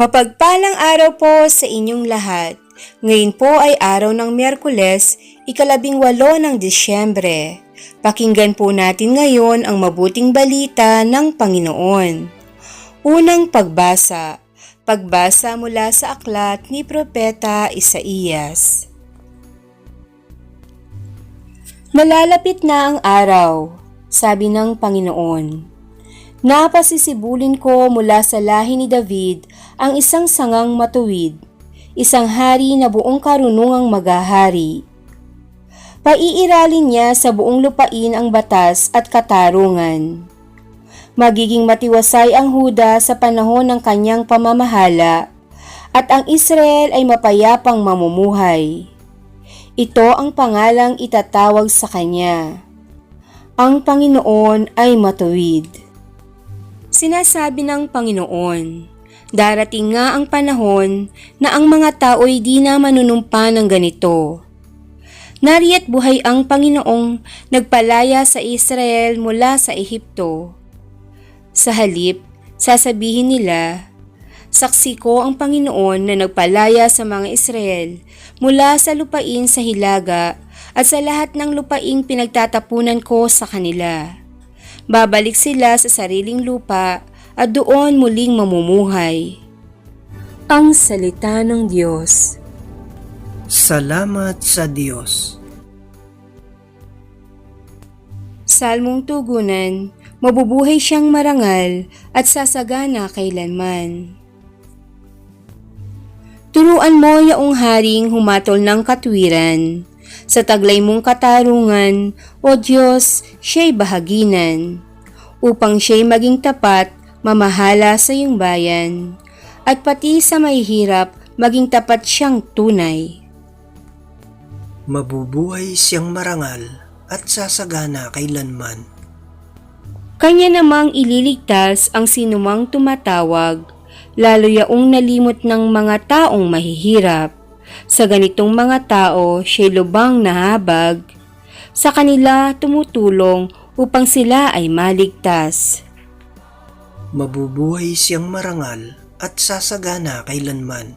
Mapagpalang araw po sa inyong lahat. Ngayon po ay araw ng Miyerkules, ikalabing walo ng Disyembre. Pakinggan po natin ngayon ang mabuting balita ng Panginoon. Unang pagbasa. Pagbasa mula sa aklat ni Propeta Isaías. Malalapit na ang araw, sabi ng Panginoon. Napasisibulin ko mula sa lahi ni David ang isang sangang matuwid, isang hari na buong karunungang magahari. Paiiralin niya sa buong lupain ang batas at katarungan. Magiging matiwasay ang Huda sa panahon ng kanyang pamamahala at ang Israel ay mapayapang mamumuhay. Ito ang pangalang itatawag sa kanya. Ang Panginoon ay matuwid. Sinasabi ng Panginoon, darating nga ang panahon na ang mga tao'y di na manunumpa ng ganito. Nariya't buhay ang Panginoong nagpalaya sa Israel mula sa Ehipto. Sa halip, sasabihin nila, Saksi ko ang Panginoon na nagpalaya sa mga Israel mula sa lupain sa Hilaga at sa lahat ng lupaing pinagtatapunan ko sa kanila. Babalik sila sa sariling lupa at doon muling mamumuhay. Ang Salita ng Diyos Salamat sa Diyos. Salmong Tugunan, mabubuhay siyang marangal at sasagana kailanman. Turuan mo yaong haring humatol ng katwiran. Sa taglay mong katarungan, O Diyos, siya'y bahaginan. Upang siya'y maging tapat, mamahala sa iyong bayan. At pati sa mahihirap, maging tapat siyang tunay. Mabubuhay siyang marangal at sasagana kailanman. Kanya namang ililigtas ang sinumang tumatawag, lalo yaong nalimot ng mga taong mahihirap. Sa ganitong mga tao, siya'y lubang nahabag. Sa kanila tumutulong upang sila ay maligtas. Mabubuhay siyang marangal at sasagana kailanman.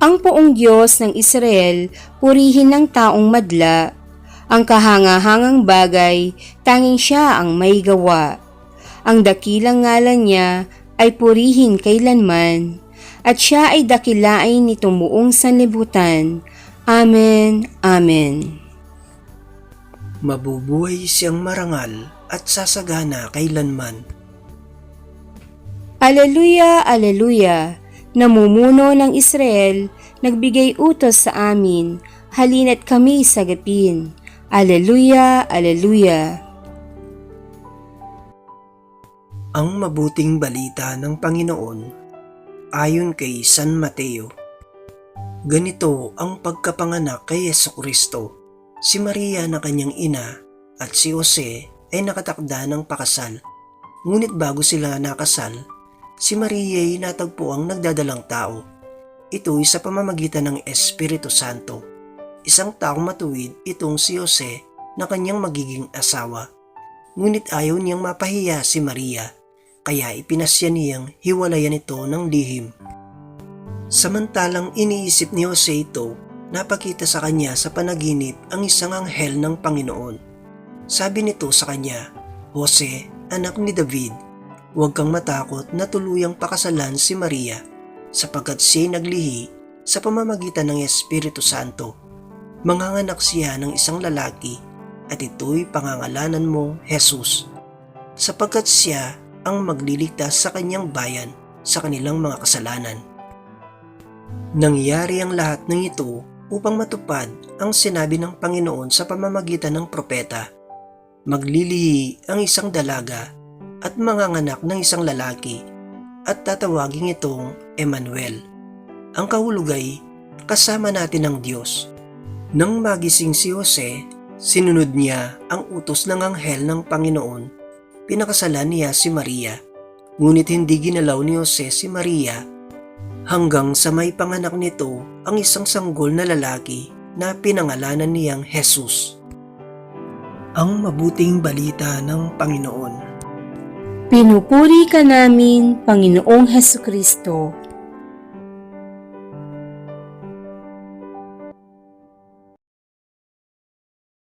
Ang poong Diyos ng Israel, purihin ng taong madla. Ang kahangahangang bagay, tanging siya ang may gawa. Ang dakilang ngalan niya ay purihin kailanman, at siya ay dakilain nitong buong sanlibutan. Amen, Amen. Mabubuhay siyang marangal at sasagana kailanman. Aleluya, Aleluya! Namumuno ng Israel, nagbigay utos sa amin, halina't kami sagapin. Aleluya, Aleluya! Ang mabuting balita ng Panginoon ayon kay San Mateo. Ganito ang pagkapanganak kay Yeso Kristo. Si Maria na kanyang ina at si Jose ay nakatakda ng pakasal. Ngunit bago sila nakasal, si Maria ay natagpo ang nagdadalang tao. Ito ay sa pamamagitan ng Espiritu Santo. Isang taong matuwid itong si Jose na kanyang magiging asawa. Ngunit ayaw niyang mapahiya si Maria, kaya ipinasya niyang hiwalayan ito ng lihim. Samantalang iniisip ni Jose ito, napakita sa kanya sa panaginip ang isang anghel ng Panginoon. Sabi nito sa kanya, Jose, anak ni David, huwag kang matakot na tuluyang pakasalan si Maria sapagkat siya'y naglihi sa pamamagitan ng Espiritu Santo. Manganganak siya ng isang lalaki at ito'y pangangalanan mo, Jesus, sapagkat siya ang magliligtas sa kanyang bayan sa kanilang mga kasalanan. Nangyari ang lahat ng ito upang matupad ang sinabi ng Panginoon sa pamamagitan ng propeta. Maglilihi ang isang dalaga at manganganak ng isang lalaki at tatawagin itong Emmanuel. Ang kahulugay, kasama natin ang Diyos. Nang magising si Jose, sinunod niya ang utos ng anghel ng Panginoon. Pinakasalan niya si Maria. Ngunit hindi ginalaw ni Jose si Maria hanggang sa may panganak nito ang isang sanggol na lalaki na pinangalanan niyang Jesus. Ang mabuting balita ng Panginoon. Pinupuri ka namin, Panginoong Heso Kristo.